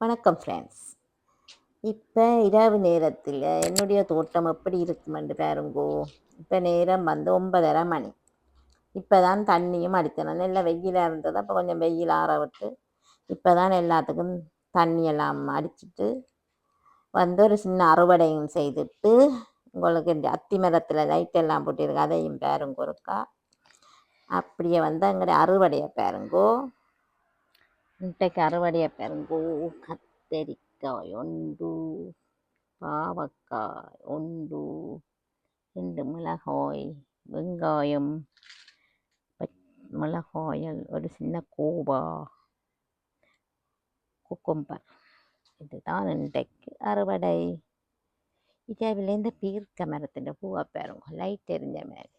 வணக்கம் ஃப்ரெண்ட்ஸ் இப்போ இரவு நேரத்தில் என்னுடைய தோட்டம் எப்படி இருக்குமென்று பாருங்கோ. இப்போ நேரம் வந்து ஒன்பதரை மணி. இப்போ தான் தண்ணியும் அடித்தணும் நல்ல வெயிலாக இருந்தது. அப்போ கொஞ்சம் வெயில் ஆற விட்டு இப்போ தான் எல்லாத்துக்கும் தண்ணியெல்லாம் அடிச்சுட்டு அடிச்சிட்டு வந்து ஒரு சின்ன அறுவடையும் செய்துட்டு உங்களுக்கு இந்த அத்தி மரத்தில் லைட் எல்லாம் போட்டிருக்கு. அதையும் பாருங்க ஒருக்கா. அப்படியே வந்து அங்கே அறுவடையை பாருங்கோ. இன்றைக்கு அறுவடையை பாருங்கோ கத்தரிக்காய் ஒன்று பாவக்காய் ஒன்று ரெண்டு மிளகாய் வெங்காயம் மிளகாயல் ஒரு சின்ன கோவா குக்கும்பர் இதுதான் இன்றைக்கு அறுவடை இரவில் இந்த பீர்க்க மரத்தின் பூவை பாருங்க லைட் எரிஞ்ச மாதிரி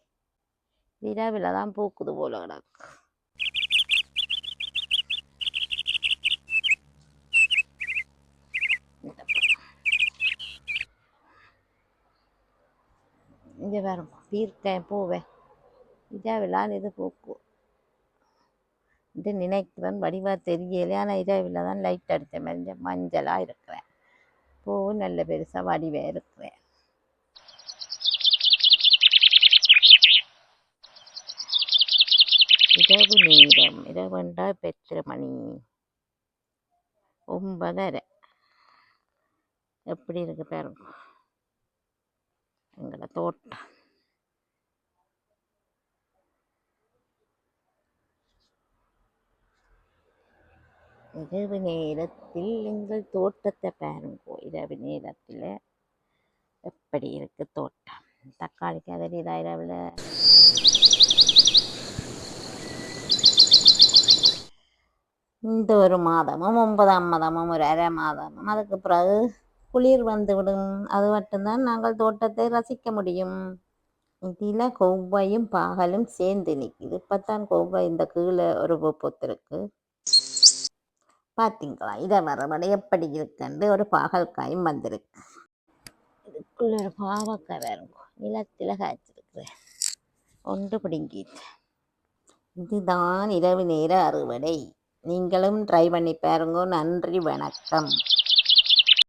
இரவில் தான் பூக்குது போல கிடக்கு இங்கே பாருங்க பீர்க்க பூவை. இரவிலான் இது பூக்கும் இது நினைக்கிறேன் வடிவாக தெரியல. ஆனால் இரவில் தான் லைட் அடித்த மாதிரி மஞ்சளாக இருக்கிறேன். பூ நல்ல பெருசாக வடிவாக இருக்கிறேன். இரவு நேரம். இரவுண்டா பெற்ற மணி ஒன்பதரை. எப்படி இருக்கு பாருங்க எங்களோட தோட்டம். இரவு நேரத்தில் எங்கள் தோட்டத்தை பாருங்கோ இரவு நேரத்தில் எப்படி இருக்கு தோட்டம்? தக்காளி கதறி இரவில்? இந்த ஒரு மாதமும் ஒன்பதாம் மாதமும் ஒரு அரை மாதமும் அதுக்கு பிறகு குளிர் வந்துவிடும் அது மட்டும்தான் நாங்கள் தோட்டத்தை ரசிக்க முடியும். இதில் கொவ்வையும் பாகலும் சேர்ந்து நிற்கிது இப்போத்தான் கொவ்வை இந்த கீழே ஒரு பூத்திருக்கு பார்த்தீங்களா இதை மறுபடி எப்படி இருக்குன்னு ஒரு பாகல்காயும் வந்திருக்கு. இதுக்குள்ள ஒரு பாவக்காய் வேறுங்க நிலத்தில் காய்ச்சிருக்கிறேன் ஒன்று பிடுங்கிட்டு. இதுதான் இரவு நேர அறுவடை. நீங்களும் ட்ரை பண்ணி பாருங்க. நன்றி வணக்கம்.